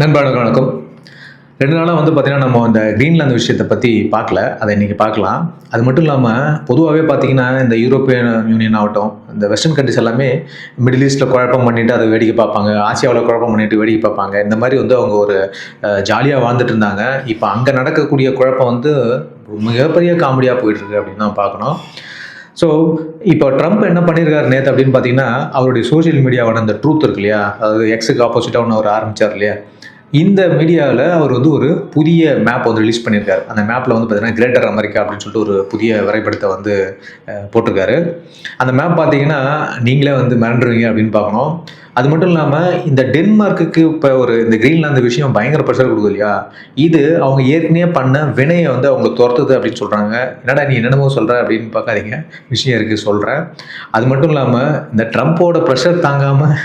நண்பர்களுக்கு வணக்கம். ரெண்டு நாளாக வந்து பார்த்தீங்கன்னா நம்ம அந்த கிரீன்லாந்து விஷயத்தை பற்றி பார்க்கல. அதை இன்றைக்கி பார்க்கலாம். அது மட்டும் இல்லாமல் பொதுவாகவே பார்த்தீங்கன்னா இந்த யூரோப்பியன் யூனியன் ஆகட்டும் இந்த வெஸ்டர்ன் கண்ட்ரிஸ் எல்லாமே மிடில் ஈஸ்ட்டில் குழப்பம் பண்ணிட்டு அதை வேடிக்கை பார்ப்பாங்க. ஆசியாவில் குழப்பம் பண்ணிட்டு வேடிக்கை பார்ப்பாங்க. இந்த மாதிரி வந்து அவங்க ஒரு ஜாலியாக வாழ்ந்துட்டு இருந்தாங்க. இப்போ அங்கே நடக்கக்கூடிய குழப்பம் வந்து மிகப்பெரிய காமெடியாக போயிட்டுருக்கு அப்படின்னு தான் பார்க்கணும். ஸோ இப்போ ட்ரம்ப் என்ன பண்ணியிருக்காரு நேற்று அப்படின்னு பார்த்தீங்கன்னா அவருடைய சோஷியல் மீடியாவோட அந்த ட்ரூத் இருக்கு இல்லையா? அதாவது எக்ஸுக்கு ஆப்போசிட்டாக ஒன்று அவர் ஆரம்பித்தார் இல்லையா? இந்த மீடியாவில் அவர் வந்து ஒரு புதிய மேப் வந்து ரிலீஸ் பண்ணியிருக்காரு. அந்த மேப்பில் வந்து பார்த்தீங்கன்னா கிரேட்டர் அமெரிக்கா அப்படின்னு சொல்லிட்டு ஒரு புதிய வரைபடத்தை வந்து போட்டிருக்காரு. அந்த மேப் பார்த்தீங்கன்னா நீங்களே வந்து மிரண்டுருவீங்க அப்படின்னு பார்க்கணும். அது மட்டும் இல்லாமல் இந்த டென்மார்க்குக்கு இப்போ ஒரு இந்த கிரீன்லாந்து விஷயம் பயங்கர ப்ரெஷர் கொடுக்குது இல்லையா? இது அவங்க ஏற்கனவே பண்ண வினையை வந்து அவங்க துரத்துது அப்படின்னு சொல்கிறாங்க என்னடா நீ என்னென்னமோ சொல்கிற அப்படின்னு பார்க்காதீங்க. விஷயம் இருக்குது சொல்கிறேன் அது மட்டும் இல்லாமல் இந்த ட்ரம்ப்போட ப்ரெஷர் தாங்காமல்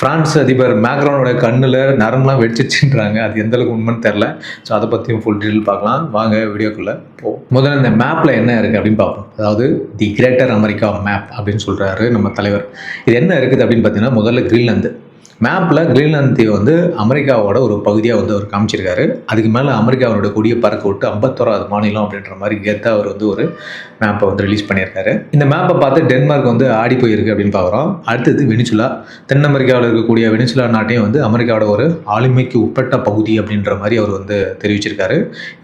பிரான்ஸ் அதிபர் மேக்ரானோட கண்ணில் நரம்புலாம் வெடிச்சிச்சுன்றாங்க அது எந்த அளவுக்கு உண்மைன்னு தெரில ஸோ அதை பற்றியும் ஃபுல் டீட்டெயில் பார்க்கலாம். வாங்க வீடியோக்குள்ளே போ முதல்ல இந்த மேப்பில் என்ன இருக்குது அப்படின்னு பார்ப்போம். அதாவது தி கிரேட்டர் அமெரிக்கா மேப் அப்படின்னு சொல்கிறாரு நம்ம தலைவர். இது என்ன இருக்குது அப்படின்னு பார்த்தீங்கன்னா முதல்ல கிரீன்லாந்து மேப்பில் கிரீன்லாந்து தீவு வந்து அமெரிக்காவோட ஒரு பகுதியாக வந்து அவர் காமிச்சிருக்காரு. அதுக்கு மேலே அமெரிக்காவோட கொடியை பறக்க விட்டு ஐம்பத்தோராது மாநிலம் அப்படின்ற மாதிரி கெத்தாக அவர் வந்து ஒரு மேப்பை வந்து ரிலீஸ் பண்ணியிருக்காரு. இந்த மேப்பை பார்த்து டென்மார்க் வந்து ஆடி போயிருக்கு அப்படின்னு பார்க்குறோம். அடுத்தது வெனிச்சுலா தென் அமெரிக்காவில் இருக்கக்கூடிய வெனிச்சுலா நாட்டையும் வந்து அமெரிக்காவோட ஒரு ஆளுமைக்கு உட்பட்ட பகுதி அப்படின்ற மாதிரி அவர் வந்து தெரிவிச்சிருக்காரு.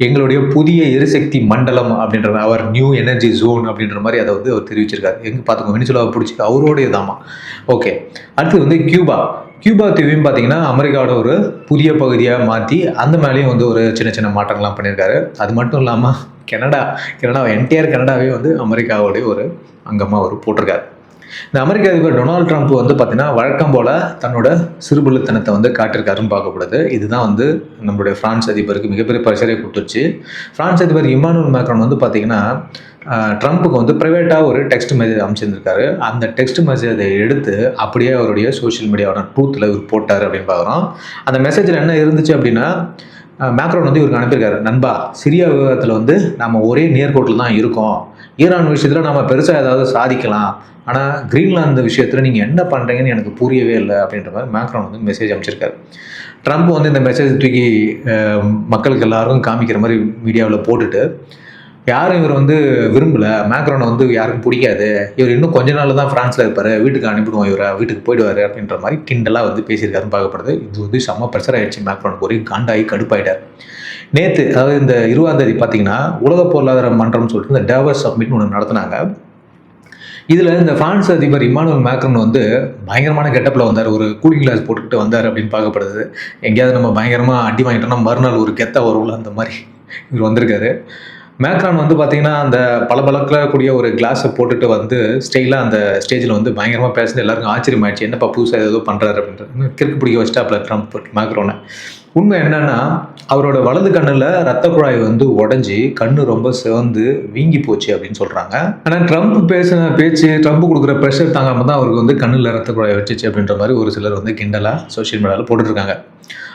எங்களுடைய புதிய எரிசக்தி மண்டலம் அப்படின்ற அவர் நியூ எனர்ஜி ஜோன் அப்படின்ற மாதிரி அதை வந்து அவர் தெரிவிச்சிருக்காரு. எங்கே பார்த்துக்கோங்க வெனிச்சுலாவை பிடிச்சி அவரோடைய தாமா ஓகே அடுத்து வந்து கியூபா. கியூபா தீவையும் பார்த்தீங்கன்னா அமெரிக்காவோட ஒரு புதிய பகுதியாக மாற்றி அந்த மேலேயும் வந்து ஒரு சின்ன சின்ன மாற்றங்கள்லாம் பண்ணியிருக்காரு. அது மட்டும் இல்லாமல் கனடா கனடா என்டையர் கனடாவே வந்து அமெரிக்காவோடைய ஒரு அங்கமாக அவர் போட்டிருக்காரு. இந்த அமெரிக்க அதிபர் டொனால்ட் ட்ரம்ப் வந்து பார்த்தீங்கன்னா வழக்கம் போல் தன்னோட சிறுபுள்ளத்தனத்தை வந்து காட்டிருக்காருன்னு பார்க்கப்படுது. இதுதான் வந்து நம்மளுடைய ஃப்ரான்ஸ் அதிபருக்கு மிகப்பெரிய பிரஷரை கொடுத்துருச்சு ஃப்ரான்ஸ் அதிபர் இமானுவல் மேக்ரான் வந்து பார்த்தீங்கன்னா ட்ரம்ப்புக்கு வந்து ப்ரைவேட்டாக ஒரு டெக்ஸ்ட் மெசேஜ் அமைச்சிருந்திருக்காரு அந்த டெக்ஸ்ட் மெசேஜை எடுத்து அப்படியே அவருடைய சோஷியல் மீடியாவோட ட்ரூத்தில் இவர் போட்டார் அப்படின்னு பார்க்குறோம். அந்த மெசேஜில் என்ன இருந்துச்சு அப்படின்னா மேக்ரோன் வந்து இவருக்கு அனுப்பியிருக்காரு. நண்பா சிரியா விவகாரத்தில் வந்து நம்ம ஒரே நேர்கோட்டில் தான் இருக்கோம். ஈரான் விஷயத்தில் நம்ம பெருசாக ஏதாவது சாதிக்கலாம். ஆனால் கிரீன்லாந்து விஷயத்தில் நீங்கள் என்ன பண்ணுறீங்கன்னு எனக்கு புரியவே இல்லை. அப்படின்ற மாதிரி மேக்ரோன் வந்து மெசேஜ் அமைச்சிருக்காரு ட்ரம்ப் வந்து இந்த மெசேஜ் தூக்கி மக்களுக்கு எல்லாருக்கும் காமிக்கிற மாதிரி மீடியாவில் போட்டுட்டு யாரும் இவர் வந்து விரும்பலை. மேக்ரோனை வந்து யாருக்கும் பிடிக்காது. இவர் இன்னும் கொஞ்ச நாள் தான் ஃப்ரான்ஸில் இருப்பார். வீட்டுக்கு அனுப்பிடுவோம் இவரை. வீட்டுக்கு போயிடுவார் அப்படின்ற மாதிரி கிண்டலாக வந்து பேசியிருக்காருன்னு பார்க்கப்படுது. இது வந்து செம்ம ப்ரெஷர் ஆயிடுச்சு மேக்ரோனுக்கு ஒரே காண்டாகி கடுப்பாயிட்டார். நேற்று அதாவது இந்த இருபதாம் தேதி பார்த்தீங்கன்னா உலக பொருளாதார மன்றம்னு சொல்லிட்டு இந்த டேவர்ஸ் சப்மிட்னு ஒன்று நடத்துனாங்க. இதில் இந்த ஃப்ரான்ஸ் அதிபர் இமானுவல் மேக்ரோன் வந்து பயங்கரமான கெட்டப்பில் வந்தார். ஒரு கூலிங் கிளாஸ் போட்டுக்கிட்டு வந்தார் அப்படின்னு பார்க்கப்படுது. எங்கேயாவது நம்ம பயங்கரமாக அடி வாங்கிட்டோம்னா மறுநாள் ஒரு கெத்த வரும்ல அந்த மாதிரி இவர் வந்திருக்காரு. மேக்ரான் வந்து பார்த்தீங்கன்னா அந்த பளபளக்கில் கூடிய ஒரு கிளாஸை போட்டுட்டு வந்து ஸ்டைலாக அந்த ஸ்டேஜில் வந்து பயங்கரமாக பேசுனது எல்லாருக்கும் ஆச்சரியமாயிடுச்சு. என்னப்பா புதுசாக ஏதோ பண்ணுறாரு அப்படின்றது கிறுக்கு பிடிக்க வச்சுட்டாப்ல ட்ரம்ப் மேக்ரோனை உண்மை என்னன்னா அவரோட வலது கண்ணில் ரத்த குழாய் வந்து உடஞ்சி கண்ணு ரொம்ப சிவந்து வீங்கி போச்சு அப்படின்னு சொல்கிறாங்க ஆனால் ட்ரம்ப் பேசின பேச்சு ட்ரம்ப் கொடுக்குற ப்ரெஷர் தாங்காமல் தான் அவருக்கு வந்து கண்ணில் ரத்த குழாய் வச்சிச்சு அப்படின்ற மாதிரி ஒரு சிலர் வந்து கிண்டலாக சோஷியல் மீடியாவில் போட்டுட்ருக்காங்க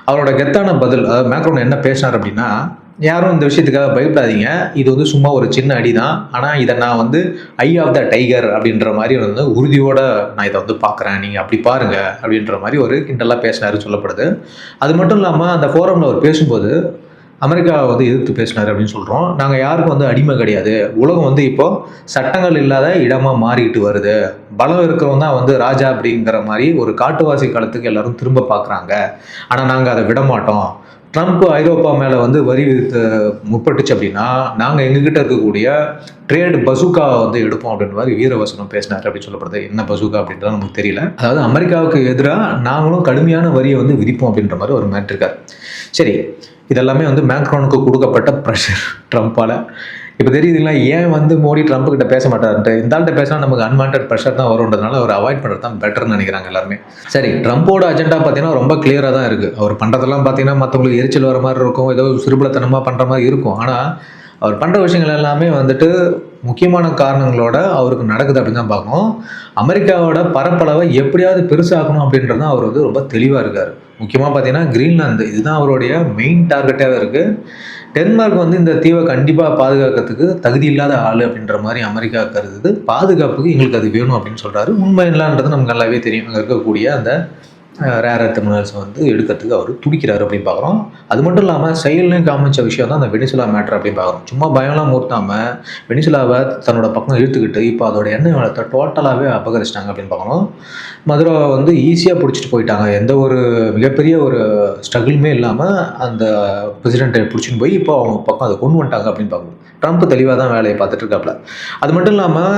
அவரோட கெத்தான பதில் அதாவது மேக்ரோன் என்ன பேசினார் அப்படின்னா யாரும் இந்த விஷயத்துக்காக பயப்படாதீங்க. இது வந்து சும்மா ஒரு சின்ன அடி தான் ஆனால் இதை நான் வந்து ஐ ஆஃப் த டைகர் அப்படின்ற மாதிரி வந்து உறுதியோட நான் இதை வந்து பார்க்குறேன். நீங்கள் அப்படி பாருங்க அப்படின்ற மாதிரி ஒரு கிண்டலாக பேசினாரு சொல்லப்படுது. அது மட்டும் இல்லாமல் அந்த ஃபோரமில் அவர் பேசும்போது அமெரிக்கா வந்து எதிர்த்து பேசினார் அப்படின்னு சொல்கிறோம் நாங்கள் யாருக்கும் வந்து அடிமை கிடையாது. உலகம் வந்து இப்போது சட்டங்கள் இல்லாத இடமாக மாறிக்கிட்டு வருது. பலம் இருக்கிறவங்க தான் வந்து ராஜா அப்படிங்கிற மாதிரி ஒரு காட்டுவாசி காலத்துக்கு எல்லாரும் திரும்ப பார்க்குறாங்க. ஆனால் நாங்கள் அதை விட மாட்டோம். ட்ரம்ப் ஐரோப்பா மேலே வந்து வரி விதித்து முற்பட்டுச்சு அப்படின்னா நாங்கள் எங்ககிட்ட இருக்கக்கூடிய ட்ரேட் பசுக்கா வந்து எடுப்போம் அப்படின்ற மாதிரி வீரவசனம் பேசினார் அப்படின்னு சொல்லப்படுது. என்ன பசுக்கா அப்படின்றது நமக்கு தெரியல. அதாவது அமெரிக்காவுக்கு எதிராக நாங்களும் கடுமையான வரியை வந்து விதிப்போம் அப்படின்ற மாதிரி ஒரு மேட்ருக்கார் சரி இதெல்லாமே வந்து மேக்ரோனுக்கு கொடுக்கப்பட்ட ப்ரெஷர் ட்ரம்ப்பால் இப்போ தெரியுதுங்களா ஏன் வந்து மோடி ட்ரம்ப் கிட்ட பேச மாட்டாருன்ட்டு? இந்த ஆள்கிட்ட பேசினா நமக்கு அன்வான்ட் ப்ரெஷர் தான் வரும்ன்றதுனால அவர் அவாய்ட் பண்ணுறது தான் பெட்டர்னு நினைக்கிறாங்க எல்லாருமே. சரி ட்ரம்ப்போட அஜெண்டா பார்த்தீங்கன்னா ரொம்ப கிளியராக தான் இருக்குது அவர் பண்ணுறதெல்லாம் பார்த்தீங்கன்னா மற்றவங்களுக்கு எரிச்சல் வர மாதிரி இருக்கும். ஏதோ சிறுபலத்தனமாக பண்ணுற மாதிரி இருக்கும். ஆனால் அவர் பண்ணுற விஷயங்கள் எல்லாமே வந்துட்டு முக்கியமான காரணங்களோட அவருக்கு நடக்குது அப்படின்னு தான் பார்க்கணும். அமெரிக்காவோட பரப்பளவை எப்படியாவது பெருசாகணும் அப்படின்றது தான் அவர் வந்து ரொம்ப தெளிவாக இருக்கார். முக்கியமாக பார்த்தீங்கன்னா கிரீன்லாந்து இதுதான் அவருடைய மெயின் டார்கெட்டாகவே இருக்குது டென்மார்க் வந்து இந்த தீவை கண்டிப்பாக பாதுகாக்கிறதுக்கு தகுதி இல்லாத ஆள் அப்படின்ற மாதிரி அமெரிக்கா கருதுது. பாதுகாப்புக்கு எங்களுக்கு அது வேணும் அப்படின்னு சொல்கிறாரு உண்மை இல்லைன்றது நமக்கு நல்லாவே தெரியும். அங்கே இருக்கக்கூடிய அந்த ரேர் எர்த் மினரல்ஸை வந்து எடுக்கிறதுக்கு அவர் துடிக்கிறார் அப்படின்னு பார்க்குறோம். அது மட்டும் இல்லாமல் செயல்லையும் காமிச்ச விஷயம் தான் அந்த வெனிசுலா மேட்ரு அப்படின்னு பார்க்குறோம். சும்மா பயம்லாம் மூர்த்தாமல் வெனிசுலாவை தன்னோட பக்கம் இழுத்துக்கிட்டு இப்போ அதோட எண்ணெய் வளத்தை டோட்டலாகவே அபகரிச்சிட்டாங்க அப்படின்னு பார்க்குறோம். மதுரை வந்து ஈஸியாக பிடிச்சிட்டு போயிட்டாங்க. எந்த ஒரு மிகப்பெரிய ஒரு ஸ்ட்ரகிளுமே இல்லாமல் அந்த பிரசிடெண்ட்டை பிடிச்சின்னு போய் இப்போ அவங்க பக்கம் அதை கொண்டு வந்துட்டாங்க அப்படின்னு பார்க்கணும் ட்ரம்ப் தெளிவாக தான் வேலையை பார்த்துட்டு இருக்காப்புல. அது மட்டும் இல்லாமல்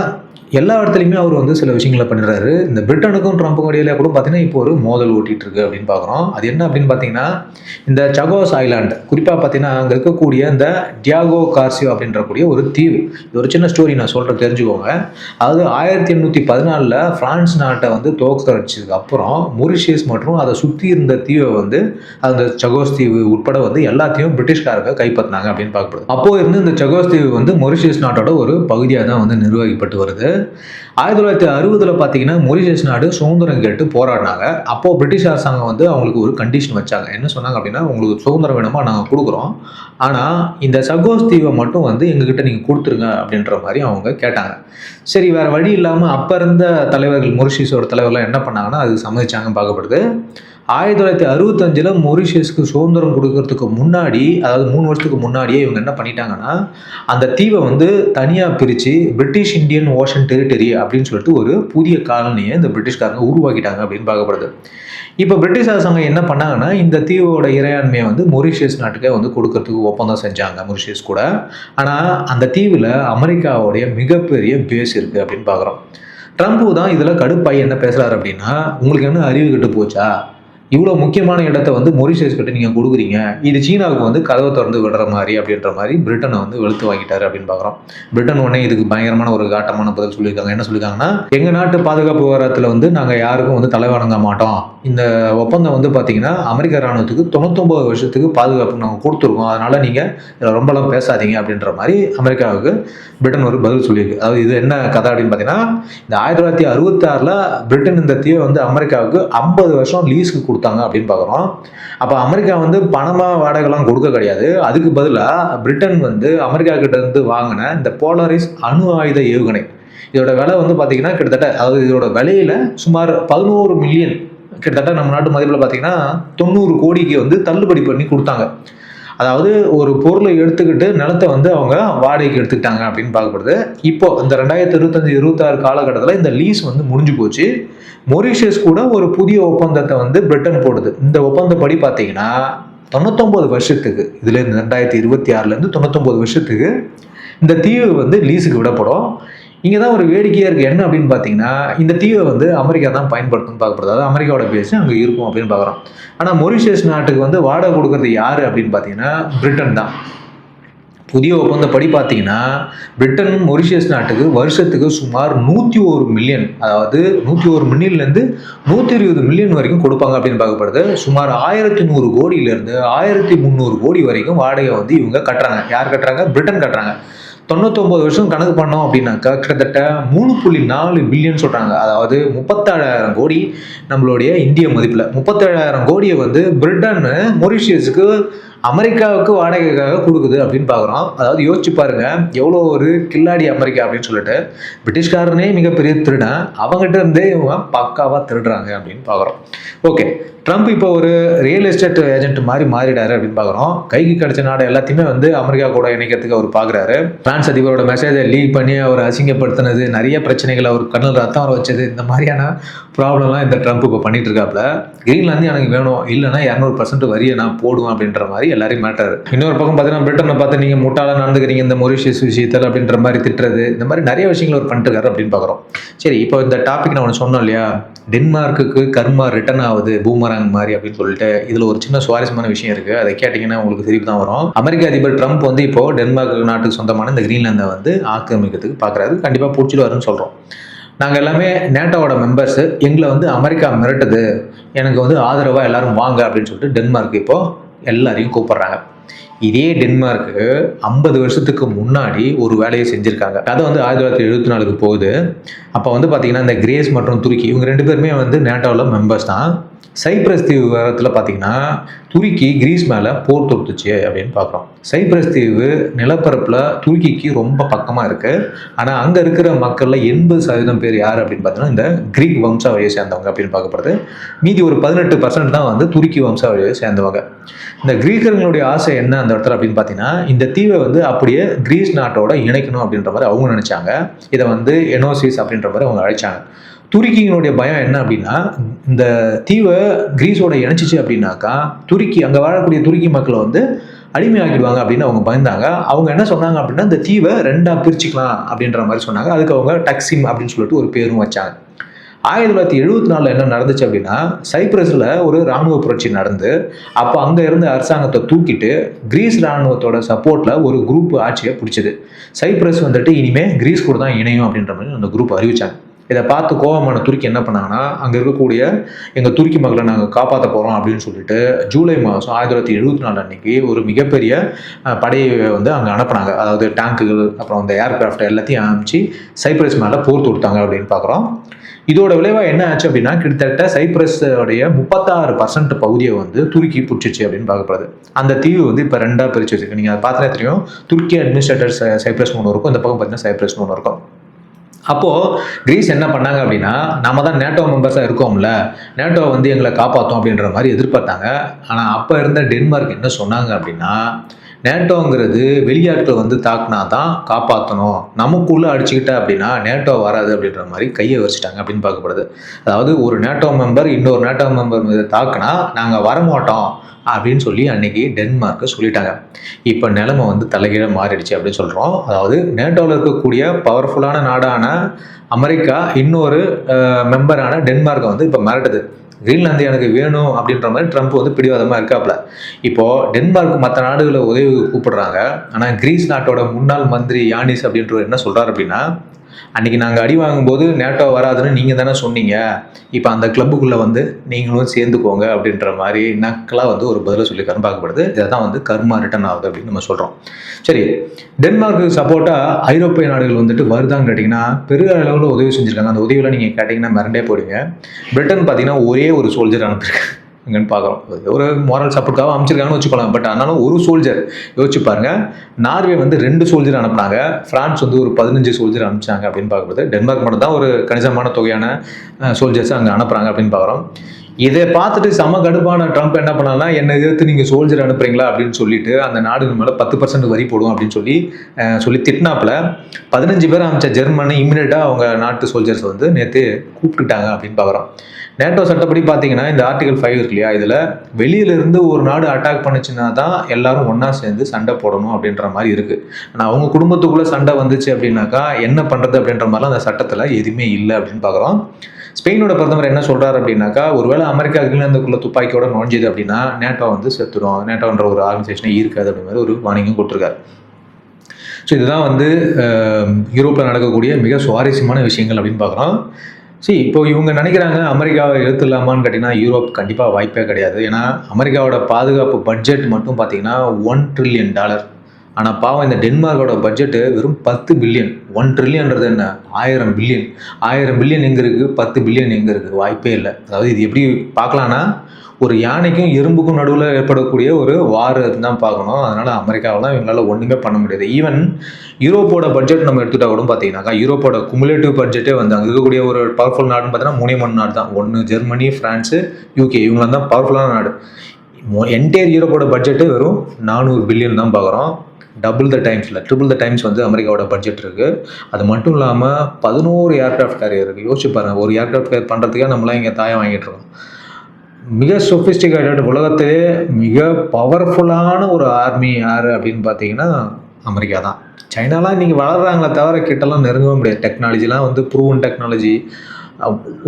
எல்லா இடத்துலையுமே அவர் வந்து சில விஷயங்களை பண்ணுறாரு இந்த பிரிட்டனுக்கும் ட்ரம்ப்புக்கும் இடையில கூட பார்த்தீங்கன்னா இப்போ ஒரு மோதல் ஓட்டிகிட்டு இருக்கு அப்படின்னு பார்க்குறோம் அது என்ன அப்படின்னு பார்த்தீங்கன்னா இந்த சகோஸ் ஐலாண்டு குறிப்பாக பார்த்தீங்கன்னா அங்கே இருக்கக்கூடிய இந்த டியாகோ கார்சியோ அப்படின்ற கூடிய ஒரு தீவு. இது ஒரு சின்ன ஸ்டோரி நான் சொல்கிறேன் தெரிஞ்சுக்கோங்க. அதாவது ஆயிரத்தி எண்ணூற்றி பதினாலில் ஃப்ரான்ஸ் நாட்டை வந்து தோக்கடிச்சதுக்கு அப்புறம் மொரிஷியஸ் மற்றும் அதை சுற்றி இருந்த தீவை வந்து அந்த சகோஸ் தீவு உட்பட வந்து எல்லாத்தையும் பிரிட்டிஷ்காரங்க கைப்பற்றினாங்க அப்படின்னு பார்க்கப்படுது. அப்போ இருந்து இந்த சகோஸ் தீவு வந்து மொரிஷியஸ் நாட்டோட ஒரு பகுதியாக தான் வந்து நிர்வகிக்கப்பட்டு வருது. ஆயிரத்தி தொள்ளாயிரத்தி அறுபதில் பார்த்தீங்கன்னா மொரிஷியஸ் நாடு சுதந்திரம் கேட்டு போராடினாங்க. அப்போது பிரிட்டிஷ் அரசாங்கம் வந்து அவங்களுக்கு ஒரு கண்டிஷன் வச்சாங்க. என்ன சொன்னாங்க அப்படின்னா உங்களுக்கு சுதந்திரம் வேணுமா? நாங்கள் கொடுக்குறோம். ஆனால் இந்த சகோஸ் தீவை மட்டும் வந்து எங்ககிட்ட நீங்கள் கொடுத்துருங்க அப்படின்ற மாதிரி அவங்க கேட்டாங்க. சரி வேறு வழி இல்லாமல் அப்போ இருந்த தலைவர்கள் மொரிஷியஸோட தலைவர்லாம் என்ன பண்ணாங்கன்னா அது சம்மதிச்சாங்கன்னு பார்க்கப்படுது. ஆயிரத்தி தொள்ளாயிரத்தி அறுபத்தஞ்சில் மொரிஷியஸ்க்கு சுதந்திரம் கொடுக்கறதுக்கு முன்னாடி அதாவது மூணு வருஷத்துக்கு முன்னாடியே இவங்க என்ன பண்ணிட்டாங்கன்னா அந்த தீவை வந்து தனியாக பிரித்து பிரிட்டிஷ் இந்தியன் ஓஷன் டெரிட்டரி அப்படின்னு சொல்லிட்டு ஒரு புதிய காலனியை இந்த பிரிட்டிஷ்காரங்க உருவாக்கிட்டாங்க அப்படின்னு பார்க்கப்படுது. இப்போ பிரிட்டிஷ் அரசாங்கம் என்ன பண்ணாங்கன்னா இந்த தீவோட இறையாண்மையை வந்து மொரிஷியஸ் நாட்டுக்கே வந்து கொடுக்கறதுக்கு ஒப்பந்தம் செஞ்சாங்க மொரிஷியஸ் கூட. ஆனால் அந்த தீவில் அமெரிக்காவுடைய மிகப்பெரிய பேஸ் இருக்குது அப்படின்னு பார்க்குறோம். ட்ரம்ப் தான் இதில் கடுப்பாய் என்ன பேசுகிறாரு அப்படின்னா உங்களுக்கு என்ன அறிவு கெட்டு போச்சா? இவ்வளோ முக்கியமான இடத்த வந்து மொரிஷியஸ் கிட்ட நீங்கள் கொடுக்குறீங்க. இது சீனாவுக்கு வந்து கதவை திறந்து விடுற மாதிரி அப்படின்ற மாதிரி பிரிட்டனை வந்து வெளுத்து வாங்கிட்டாரு அப்படின்னு பார்க்குறோம். பிரிட்டன் உடனே இதுக்கு பயங்கரமான ஒரு காட்டமான பதில் சொல்லியிருக்காங்க. என்ன சொல்லியிருக்காங்கன்னா எங்கள் நாட்டு பாதுகாப்பு விவகாரத்தில் வந்து நாங்கள் யாருக்கும் வந்து தலை வணங்க மாட்டோம். இந்த ஒப்பந்தம் வந்து பார்த்தீங்கன்னா அமெரிக்க ராணுவத்துக்கு தொண்ணூத்தொம்பது வருஷத்துக்கு பாதுகாப்பு நாங்கள் கொடுத்துருக்கோம். அதனால் நீங்கள் இதில் ரொம்பலாம் பேசாதீங்க அப்படின்ற மாதிரி அமெரிக்காவுக்கு பிரிட்டன் ஒரு பதில் சொல்லியிருக்கு. அதாவது இது என்ன கதை அப்படின்னு பார்த்தீங்கன்னா இந்த ஆயிரத்தி தொள்ளாயிரத்தி அறுபத்தாறில் பிரிட்டன் இந்த தீவை வந்து அமெரிக்காவுக்கு ஐம்பது வருஷம் லீஸுக்கு கொடுத்தாங்க அப்படின்னு பார்க்குறோம். அப்போ அமெரிக்கா வந்து பணமாக வாடகைலாம் கொடுக்க கிடையாது. அதுக்கு பதிலாக பிரிட்டன் வந்து அமெரிக்கா கிட்டேருந்து வாங்கின இந்த போலாரிஸ் அணு ஆயுத ஏவுகணை. இதோட விலை வந்து பார்த்தீங்கன்னா கிட்டத்தட்ட அதாவது இதோட விலையில சுமார் பதினோரு மில்லியன் கிட்டத்தட்ட நம்ம நாட்டு மதிப்பில் பார்த்தீங்கன்னா தொண்ணூறு கோடிக்கு வந்து தள்ளுபடி பண்ணி கொடுத்தாங்க. அதாவது ஒரு பொருளை எடுத்துக்கிட்டு நிலத்தை வந்து அவங்க வாடகைக்கு எடுத்துக்கிட்டாங்க அப்படின்னு பார்க்கப்படுது. இப்போ இந்த ரெண்டாயிரத்தி இருபத்தஞ்சு இருபத்தாறு காலகட்டத்தில் இந்த லீஸ் வந்து முடிஞ்சு போச்சு. மொரிஷியஸ் கூட ஒரு புதிய ஒப்பந்தத்தை வந்து பிரிட்டன் போடுது. இந்த ஒப்பந்தப்படி பார்த்தீங்கன்னா தொண்ணூத்தொம்பது வருஷத்துக்கு இதுலேருந்து ரெண்டாயிரத்தி இருபத்தி ஆறுலேருந்து தொண்ணூத்தொம்பது வருஷத்துக்கு இந்த தீவு வந்து லீஸுக்கு விடப்படும். இங்கே தான் ஒரு வேடிக்கையாக இருக்குது என்ன அப்படின்னு பார்த்தீங்கன்னா இந்த தீவை வந்து அமெரிக்கா தான் பயன்படுத்தும்னு பார்க்கப்படுது. அதாவது அமெரிக்காவோட பேஸ் அங்கே இருக்கும் அப்படின்னு பார்க்குறோம். ஆனால் மொரிஷியஸ் நாட்டுக்கு வந்து வாடகை கொடுக்கறது யார் அப்படின்னு பார்த்தீங்கன்னா பிரிட்டன் தான். புதிய ஒப்பந்தப்படி பார்த்தீங்கன்னா பிரிட்டன் மொரிஷியஸ் நாட்டுக்கு வருஷத்துக்கு சுமார் நூற்றி ஒரு மில்லியன் அதாவது நூற்றி ஒரு மில்லியன்லேருந்து நூற்றி இருபது மில்லியன் வரைக்கும் கொடுப்பாங்க அப்படின்னு பார்க்கப்படுது. சுமார் ஆயிரத்தி நூறு கோடியிலேருந்து ஆயிரத்தி முந்நூறு கோடி வரைக்கும் வாடகை வந்து இவங்க கட்டுறாங்க. யார் கட்டுறாங்க? பிரிட்டன் கட்டுறாங்க. தொண்ணூத்தொம்பது வருஷம் கணக்கு பண்ணோம் அப்படின்னாக்கா கிட்டத்தட்ட மூணு புள்ளி நாலு பில்லியன் சொல்கிறாங்க அதாவது முப்பத்தேழாயிரம் கோடி நம்மளுடைய இந்திய மதிப்பில். முப்பத்தேழாயிரம் கோடியை வந்து பிரிட்டன் மொரிஷியஸுக்கு அமெரிக்காவுக்கு வாடகைக்காக கொடுக்குது அப்படின்னு பார்க்குறோம். அதாவது யோசிச்சு பாருங்க எவ்வளோ ஒரு கில்லாடி அமெரிக்கா அப்படின்னு சொல்லிட்டு பிரிட்டிஷ்காரனே மிகப்பெரிய திருடன். அவங்ககிட்ட இருந்தே இவங்க பக்காவாக திருடுறாங்க அப்படின்னு பார்க்குறோம். ஓகே ட்ரம்ப் இப்போ ஒரு ரியல் எஸ்டேட் ஏஜென்ட் மாதிரி மாறிடாரு அப்படின்னு பார்க்குறோம். கைக்கு கிடைச்ச நாடு எல்லாத்தையுமே வந்து அமெரிக்கா கூட இணைக்கிறதுக்கு அவர் பார்க்குறாரு. பிரான்ஸ் அதிபரோட மெசேஜை லீக் பண்ணி அவர் அசிங்கப்படுத்தினது நிறைய பிரச்சனைகளை அவர் கண்ணில் ரத்தம் வர வச்சது இந்த மாதிரியான ப்ராப்ளம்லாம் இந்த ட்ரம்ப் இப்போ பண்ணிட்டு இருக்காப்புல. கிரீன்லாந்து எனக்கு வேணும் இல்லைன்னா இரநூறு பர்சன்ட் வரியை நான் போடுவேன் அப்படின்ற மாதிரி எல்லாரையும் மேட்டாரு இன்னொரு பக்கம் பார்த்தீங்கன்னா பிரிட்டனை பார்த்து நீங்கள் முட்டாளாக நடந்துக்கிறீங்க இந்த மொரிஷியஸ் விஷயத்தில் அப்படின்ற மாதிரி திட்டுறது இந்த மாதிரி நிறைய விஷயங்கள் அவர் பண்ணிட்டுருக்காரு அப்படின்னு பார்க்குறோம். சரி இப்போ இந்த டாபிக் நான் ஒன்று சொன்னோம் இல்லையா? டென்மார்க்குக்கு கர்மா ரிட்டர்ன் ஆகுது பூமராங் மாதிரி அப்படின்னு சொல்லிட்டு இதில் ஒரு சின்ன சுவாரஸ்யமான விஷயம் இருக்குது அதை கேட்டிங்கன்னா உங்களுக்கு சிரிப்பு தான் வரும். அமெரிக்க அதிபர் ட்ரம்ப் வந்து இப்போ டென்மார்க் நாட்டுக்கு சொந்தமான இந்த கிரீன்லாந்தை வந்து ஆக்கிரமிக்கிறதுக்கு பார்க்குறாரு. கண்டிப்பாக பிடிச்சிடுவாருன்னு சொல்கிறோம் நாங்கள் எல்லாமே நேட்டோவோட மெம்பர்ஸு எங்களை வந்து அமெரிக்கா மிரட்டுது. எனக்கு வந்து ஆதரவாக எல்லாரும் வாங்க அப்படின்னு சொல்லிட்டு டென்மார்க் இப்போ எல்லாரையும் கூப்பிடுறாங்க. இதே டென்மார்க்கு ஐம்பது வருஷத்துக்கு முன்னாடி ஒரு வேலையை செஞ்சுருக்காங்க. அதை வந்து ஆயிரத்தி தொள்ளாயிரத்தி எழுபத்தி நாலுக்கு போகுது. அப்போ வந்து பார்த்தீங்கன்னா இந்த கிரேஸ் மற்றும் துருக்கி இவங்க ரெண்டு பேருமே வந்து நேட்டோவில் மெம்பர்ஸ் தான். சைப்ரஸ் தீவு விவரத்தில் பார்த்தீங்கன்னா துருக்கி கிரீஸ் மேலே போர் தொடுத்துச்சு அப்படின்னு பார்க்குறோம் சைப்ரஸ் தீவு நிலப்பரப்பில் துருக்கிக்கு ரொம்ப பக்கமாக இருக்குது ஆனால் அங்கே இருக்கிற மக்களில் எண்பது சதவீதம் பேர் யார் அப்படின்னு பார்த்தீங்கன்னா இந்த கிரீக் வம்சாவளியை சேர்ந்தவங்க அப்படின்னு பார்க்கப்படுது. மீதி ஒரு பதினெட்டு பர்சன்ட் தான் வந்து துருக்கி வம்சாவளியை சேர்ந்தவங்க. இந்த கிரீக்கர்களுடைய ஆசை என்ன அந்த இடத்துல அப்படின்னு பார்த்தீங்கன்னா இந்த தீவை வந்து அப்படியே கிரீஸ் நாட்டோட இணைக்கணும் அப்படின்ற மாதிரி அவங்க நினச்சாங்க. இதை வந்து எனோசிஸ் அப்படின்ற மாதிரி அவங்க அழைச்சாங்க. துருக்கியினுடைய பயம் என்ன அப்படின்னா இந்த தீவை கிரீஸோட இணைச்சிச்சு அப்படின்னாக்கா துருக்கி அங்கே வாழக்கூடிய துருக்கி மக்களை வந்து அடிமையாக்கிடுவாங்க அப்படின்னு அவங்க பயந்தாங்க. அவங்க என்ன சொன்னாங்க அப்படின்னா இந்த தீவை ரெண்டாக பிரிச்சுக்கலாம் அப்படின்ற மாதிரி சொன்னாங்க. அதுக்கு அவங்க டக்ஸிம் அப்படின்னு சொல்லிட்டு ஒரு பேரும் வச்சாங்க. ஆயிரத்தி தொள்ளாயிரத்தி எழுபத்தி நாலில் என்ன நடந்துச்சு அப்படின்னா சைப்ரஸில் ஒரு இராணுவ புரட்சி நடந்து அப்போ அங்கே இருந்த அரசாங்கத்தை தூக்கிட்டு கிரீஸ் இராணுவத்தோட சப்போர்ட்டில் ஒரு குரூப் ஆட்சியை பிடிச்சது. சைப்ரஸ் வந்துட்டு இனிமேல் கிரீஸ் கூட தான் இணையும் அப்படின்ற மாதிரி அந்த குரூப் அறிவிச்சாங்க. இதை பார்த்து கோவமான துருக்கி என்ன பண்ணாங்கன்னா அங்கே இருக்கக்கூடிய எங்கள் துருக்கி மக்களை நாங்கள் காப்பாற்ற போகிறோம் அப்படின்னு சொல்லிட்டு ஜூலை மாதம் ஆயிரத்தி தொள்ளாயிரத்தி எழுபத்தி நாலு அன்னைக்கு ஒரு மிகப்பெரிய படையை வந்து அங்கே அனுப்புனாங்க. அதாவது டேங்குகள் அப்புறம் அந்த ஏர்கிராஃப்ட் எல்லாத்தையும் அனுப்பிச்சு சைப்ரஸ் மேலே போர் தொடுத்தாங்க அப்படின்னு பார்க்குறோம். இதோட விளைவாக என்ன ஆச்சு அப்படின்னா கிட்டத்தட்ட சைப்ரஸோடைய முப்பத்தாறு பர்சன்ட் பகுதியை வந்து துருக்கி பிடிச்சிச்சு அப்படின்னு பார்க்கப்படுது. அந்த தீவு வந்து இப்போ ரெண்டாக பிரிச்சு வச்சிருக்கு. நீங்கள் அதை பார்த்தா தெரியும். துருக்கி அட்மினிஸ்ட்ரேட்டர் சைப்ரஸ் ஒன்று இருக்கும். இந்த பக்கம் பார்த்தீங்கன்னா சைப்ரஸ் ஒன்று இருக்கும். அப்போது கிரீஸ் என்ன பண்ணாங்க அப்படின்னா நம்ம தான் நேட்டோ மெம்பர்ஸாக இருக்கோம்ல நேட்டோ வந்து எங்களை காப்பாற்றும் அப்படின்ற மாதிரி எதிர்பார்த்தாங்க. ஆனால் அப்போ இருந்த டென்மார்க் என்ன சொன்னாங்க அப்படின்னா நேட்டோங்கிறது வெளியாட்கள் வந்து தாக்குனா தான் காப்பாற்றணும் நமக்குள்ளே அடிச்சுக்கிட்டா அப்படின்னா நேட்டோ வராது அப்படின்ற மாதிரி கையை வச்சுட்டாங்க அப்படின்னு பார்க்கப்படுது. அதாவது ஒரு நேட்டோ மெம்பர் இன்னொரு நேட்டோ மெம்பர் மீது தாக்குனா நாங்கள் வரமாட்டோம் அப்படின்னு சொல்லி அன்னைக்கு டென்மார்க்கு சொல்லிட்டாங்க. இப்போ நிலைமை வந்து தலைகீழ மாறிடுச்சு அப்படின்னு சொல்கிறோம் அதாவது நேட்டோவில் இருக்கக்கூடிய பவர்ஃபுல்லான நாடான அமெரிக்கா இன்னொரு மெம்பரான டென்மார்க்கை வந்து இப்போ மிரட்டுது. கிரீன்லாந்து எனக்கு வேணும் அப்படின்ற மாதிரி ட்ரம்ப் வந்து பிடிவாதமாக இருக்காப்புல. இப்போது டென்மார்க் மற்ற நாடுகளை உதவி கூப்பிடுறாங்க. ஆனால் கிரீஸ் நாட்டோட முன்னாள் மந்திரி யானிஸ் அப்படின்றவர் என்ன சொல்கிறார் அப்படின்னா அன்றைக்கி நாங்கள் அடி வாங்கும்போது நேட்டோ வராதுன்னு நீங்கள் தானே சொன்னீங்க. இப்போ அந்த கிளப்புக்குள்ளே வந்து நீங்களும் சேர்ந்துக்கோங்க அப்படின்ற மாதிரி நக்கலாக வந்து ஒரு பதிலை சொல்லி கரும்பாக்கப்படுது. இதை தான் வந்து கர்மா ரிட்டர்ன் ஆகுது அப்படின்னு நம்ம சொல்கிறோம் சரி டென்மார்க்கு சப்போர்ட்டாக ஐரோப்பிய நாடுகள் வந்துட்டு வருதான்னு கேட்டிங்கன்னா பெரிய அளவில் உதவி செஞ்சுருக்காங்க. அந்த உதவியெல்லாம் நீங்கள் கேட்டிங்கன்னா மிரண்டே போடுவீங்க. பிரிட்டன் பார்த்தீங்கன்னா ஒரே ஒரு சோல்ஜர் அனுப்பியிருக்காங்க. எங்கன்னு பார்க்குறோம். ஒரு moral சப்போர்ட்காக அமைச்சிருக்காங்கன்னு வச்சுக்கலாம் பட் ஆனாலும் ஒரு சோல்ஜர் யோசிச்சு பாருங்க. நார்வே வந்து ரெண்டு சோல்ஜர் அனுப்புனாங்க. பிரான்ஸ் வந்து ஒரு பதினஞ்சு சோல்ஜர் அனுப்பிச்சாங்க அப்படின்னு பார்க்குறது டென்மார்க் மட்டும் தான் ஒரு கணிசமான தொகையான சோல்ஜர்ஸ் அங்கே அனுப்புகிறாங்க அப்படின்னு பார்க்குறோம். இதை பார்த்துட்டு செம கடுப்பான ட்ரம்ப் என்ன பண்ணாங்கன்னா என்னை எதிர்த்து நீங்கள் சோல்ஜர் அனுப்புறீங்களா? அப்படின்னு சொல்லிட்டு அந்த நாடுகள் மேலே பத்து பர்சன்ட் வரி போடும் அப்படின்னு சொல்லி சொல்லி திட்டினாப்புல. பதினஞ்சு பேர் அமைச்ச ஜெர்மனி இம்மிடியட்டாக அவங்க நாட்டு சோல்ஜர்ஸ் வந்து நேற்று கூப்பிட்டுட்டாங்க அப்படின்னு பார்க்குறோம் நேட்டோ சட்டப்படி பார்த்தீங்கன்னா இந்த ஆர்டிகல் ஃபைவ் இருக்கு இல்லையா? இதில் வெளியிலிருந்து ஒரு நாடு அட்டாக் பண்ணுச்சுன்னா தான் எல்லாரும் ஒன்றா சேர்ந்து சண்டை போடணும் அப்படின்ற மாதிரி இருக்குது ஆனால் அவங்க குடும்பத்துக்குள்ளே சண்டை வந்துச்சு அப்படின்னாக்கா என்ன பண்ணுறது அப்படின்ற மாதிரிலாம் அந்த சட்டத்தில் எதுவுமே இல்லை அப்படின்னு பார்க்குறோம் ஸ்பெயினோட பிரதமர் என்ன சொல்கிறார் அப்படின்னாக்கா ஒருவேளை அமெரிக்கா கிரீன்லாந்துக்குள்ள துப்பாக்கியோட நுழைஞ்சது அப்படின்னா நேட்டோ வந்து செத்துடும் நேட்டோன்ற ஒரு ஆர்கனைசேஷனே இருக்காது அப்படிங்கிற ஒரு வார்னிங்கும் கொடுத்துருக்காரு. ஸோ இதுதான் வந்து யூரோப்பில் நடக்கக்கூடிய மிக சுவாரஸ்யமான விஷயங்கள் அப்படின்னு பார்க்குறோம். சரி இப்போ இவங்க நினைக்கிறாங்க அமெரிக்காவை எழுத்துலாமான்னு கேட்டிங்கன்னா யூரோப் கண்டிப்பாக வாய்ப்பே கிடையாது. ஏன்னா அமெரிக்காவோட பாதுகாப்பு பட்ஜெட் மட்டும் பார்த்தீங்கன்னா ஒன் ட்ரில்லியன் டாலர் ஆனால் பாவம் இந்த டென்மார்க்கோட பட்ஜெட்டு வெறும் பத்து பில்லியன் ஒன் ட்ரில்லியன்றது என்ன? ஆயிரம் பில்லியன் ஆயிரம் பில்லியன் எங்கே இருக்குது பத்து பில்லியன் எங்கே இருக்குது வாய்ப்பே இல்லை. அதாவது இது எப்படி பார்க்கலான்னா ஒரு யானைக்கும் எறும்புக்கும் நடுவில் ஏற்படக்கூடிய ஒரு வார் தான் பார்க்கணும். அதனால் அமெரிக்காவெலாம் இவங்களால் ஒன்றுமே பண்ண முடியாது. ஈவன் யூரோப்போட பட்ஜெட் நம்ம எடுத்துகிட்டா கூட பார்த்தீங்கன்னாக்கா யூரோப்போட குமுலேட்டிவ் பட்ஜெட்டே வந்து அங்கே இருக்கக்கூடிய ஒரு பவர்ஃபுல் நாடுன்னு பார்த்தீங்கன்னா மூணே மூணு நாடு தான். ஒன்று ஜெர்மனி ஃப்ரான்ஸு யூகே இவங்களாம் தான் பவர்ஃபுல்லான நாடு. என்டையர் யூரோப்போட பட்ஜெட்டு வெறும் நானூறு பில்லியன் தான் பார்க்குறோம். டபுள் த டைம்ஸில் ட்ரிபிள் த டைம்ஸ் வந்து அமெரிக்காவோட பட்ஜெட் இருக்குது அது மட்டும் இல்லாமல் பதினோரு ஏர்க்ராஃப்ட் கேரியர் இருக்குது யோசிச்சு பாருங்கள் ஒரு ஏர்க்ராஃப்ட் கேரியர் பண்ணுறதுக்கே நம்மளாம் இங்கே தாயம் வாங்கிட்டு இருக்கோம். மிக சொஃபிஸ்டிகேட்டட் உலகத்திலே மிக பவர்ஃபுல்லான ஒரு ஆர்மி யார் அப்படின்னு பார்த்தீங்கன்னா அமெரிக்கா தான். சைனாலாம் இன்றைக்கி வளர்கிறாங்களே தவிர கிட்டலாம் நெருங்கவே முடியாது. டெக்னாலஜிலாம் வந்து ப்ரூவன் டெக்னாலஜி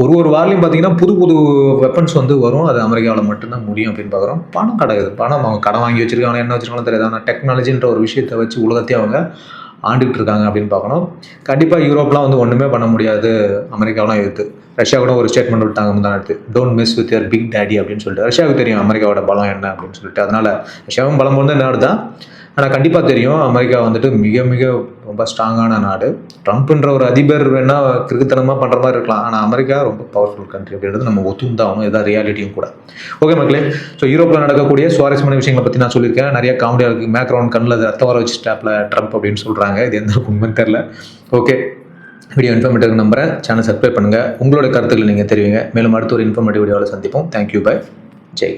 ஒரு ஒரு வாரிலையும் பார்த்தீங்கன்னா புது புது வெப்பன்ஸ் வந்து வரும். அது அமெரிக்காவில் மட்டும்தான் முடியும் அப்படின்னு பார்க்குறோம் பணம் கிடையாது பணம் அவங்க கடன் வாங்கி வச்சிருக்காங்க என்ன வச்சிருக்காங்க தெரியாது. ஆனால் டெக்னாலஜின்ற ஒரு விஷயத்தை வச்சு உலகத்தையும் அவங்க ஆண்டுகிட்டு இருக்காங்க அப்படின்னு பார்க்கணும் கண்டிப்பாக யூரோப்லாம் வந்து ஒன்றுமே பண்ண முடியாது. அமெரிக்காவெலாம் எதிர்த்து. ரஷ்யா கூட ஒரு ஸ்டேட்மெண்ட் விட்டாங்க முந்தா எடுத்து don't mess with your big daddy அப்படின்னு சொல்லிட்டு. ரஷ்யாவுக்கு தெரியும் அமெரிக்காவோட பலம் என்ன அப்படின்னு சொல்லிட்டு. அதனால் ரஷ்யாவும் பலம் வந்து என்ன தான். ஆனால் கண்டிப்பாக தெரியும். அமெரிக்கா வந்துட்டு மிக மிக ரொம்ப ஸ்ட்ராங்கான நாடு. ட்ரம்ப்ன்ற ஒரு அதிபர் வேணால் கிறுக்குத்தனமாக பண்ணுற மாதிரி இருக்கலாம். ஆனால் அமெரிக்கா ரொம்ப பவர்ஃபுல் கண்ட்ரி அப்படின்றது நம்ம ஒத்துந்தாகணும் இதான் ரியாலிட்டியும் கூட. ஓகே மக்களே ஸோ யூரோப்பில் நடக்கக்கூடிய சுவாரஸ்யமான விஷயங்களை பற்றி நான் சொல்லியிருக்கேன். நிறைய காமெடியாக இருக்குது மேக்ரவுண்ட் கண்ணில் ரத்தம் வர வச்சு ஸ்டாப்பில் ட்ரம்ப் அப்படின்னு சொல்கிறாங்க இது எந்த உண்மை தெரில ஓகே வீடியோ இன்ஃபர்மேட்டிவ் நம்புறேன். சேனல் சப்ஸ்கிரைப் பண்ணுங்கள் உங்களோட கருத்துக்களை நீங்கள் தெரிவிங்க. மேலும் அடுத்த ஒரு இன்ஃபர்மேட்டிவ் வீடியோவில் சந்திப்போம். Thank you bye Jai